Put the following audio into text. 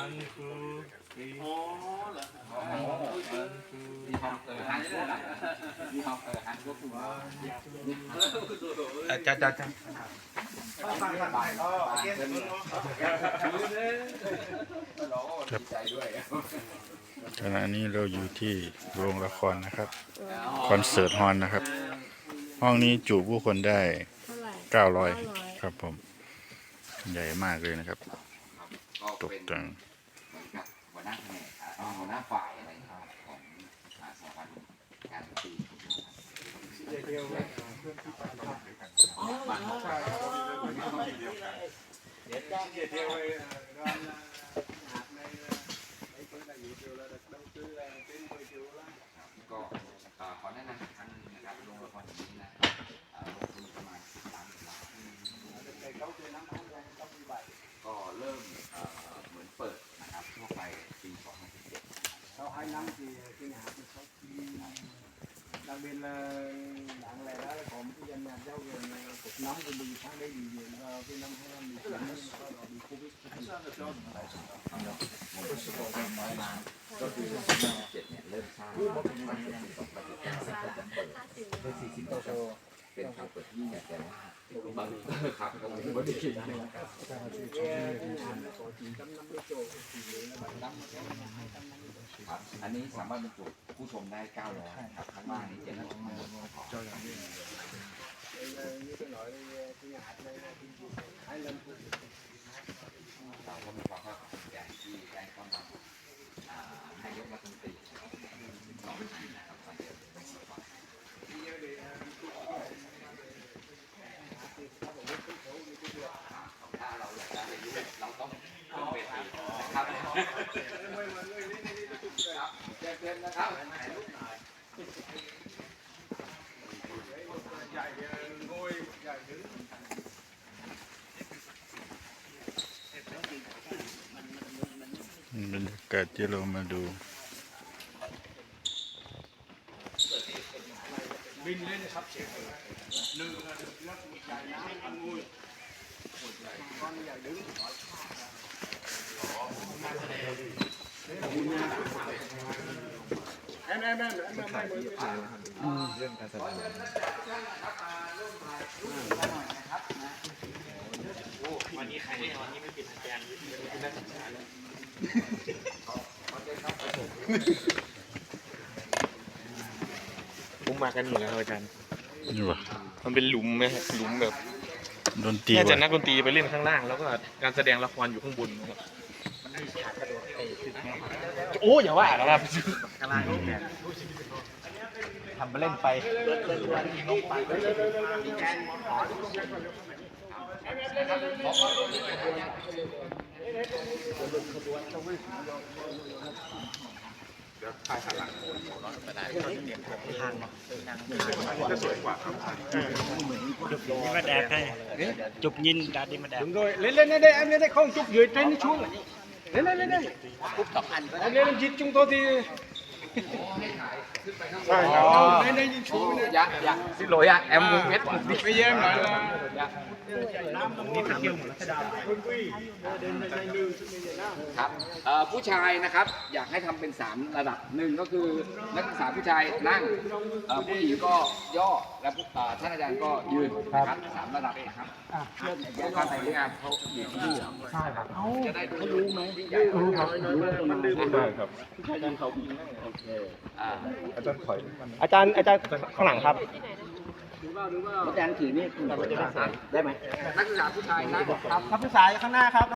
one two three อ๋อเหรอ one two ดีฮอมเออฮันก็ได้ดีฮอมเออฮันก็คือว่าอะจ้าจ้าจ้าดีใจด้วยขณะนี้เราอยู่ที่โรงละครนะครับ คอนเสิร์ตฮอลนะครับ ห้องนี้จุผู้คนได้เท่าไหร่900 ครับผม ใหญ่มากเลยนะครับก็ ตกเป็นแต่งเหมือนกับหัวหน้าแผนกหัวหน้าฝ่ายอะไรของสถาบันการดนตรีอ๋อเหรอ anh năm thì cái nhà thì sau khi đặc biệt là đáng lẽ đã có một cái dân nhà giao rồi cục nóng của mình sang đây bị viện vào cái năm 2019 sau đó bị covid Hãy subscribe cho kênh Ghiền Mì Gõ Để không bỏ lỡ những video hấp dẫn ครับก็ไม่ได้คิด có 950 chỗ thì là ครับอันนี้สามารถบรรจุผู้ชมได้900ครับข้างล่างนี้700 Đây là như tôi nói đây, cái nhà hát này là cái gì hai lần cũng เราก็มีความภาคภูมิใจที่ได้ต้อนรับอ่านายกรัฐมนตรีสองท่านนะครับมาเจอเป็นสปอร์ตถ้าเราอยากจะให้รู้เราต้องขึ้นเวทีนะครับครับเชิญๆนะครับถ่ายรูปหน่อย บรรยากาศที่เรามาดูบินเลยนะครับเชฟหนึ่งนะนักใหญ่น้ำอันงุยก้อนใหญ่ดึงแม่แม่แม่แม่แม่แม่เรื่องการแสดง ผมมากันหมดแล้วครับอาจารย์นี่วะมันเป็นหลุมไหมฮะหลุมแบบดนตรีน่าจะวะนักดนตรีไปเล่นข้างล่าง แล้วก็การแสดงละครอยู่ข้างบนนะครับโอ้อย่าว่าครับทำไปเล่นไป đi mà đẹp hay chụp nhìn đã đi mà đẹp đúng rồi lên lên lên đây em lên đây không chụp dưới trên đi xuống lên lên lên đây em lên em chụp chúng tôi thì Ờ, lên đây đi xuống lên đây. dạ dạ xin lỗi ạ em muốn biết mục đích bây giờ em nói là dạ. quân quy đến đây đây lưu xuống đây nào ครับเอ่อผู้ชายนะครับอยากให้ทำเป็นสามระดับหนึ่งก็คือนักศึกษาผู้ชายนั่งเอ่อผู้หญิงก็ย่อและผู้เอ่อท่านอาจารย์ก็ยืนนะครับสามระดับนะครับผู้การแต่งงานเขาอยู่ที่นี่ใช่ครับจะได้ดูรู้ไหมรู้ครับรู้มันดื่มได้ครับผู้ชายยืนเขาผู้หญิงนั่งโอเคอ่าอาจารย์อาจารย์ข้างหลังครับ อาจารย์ถือนี่ได้ไหมนักศึกษาผู้ชายนั่งครับครับผู้ชายข้างหน้าครับ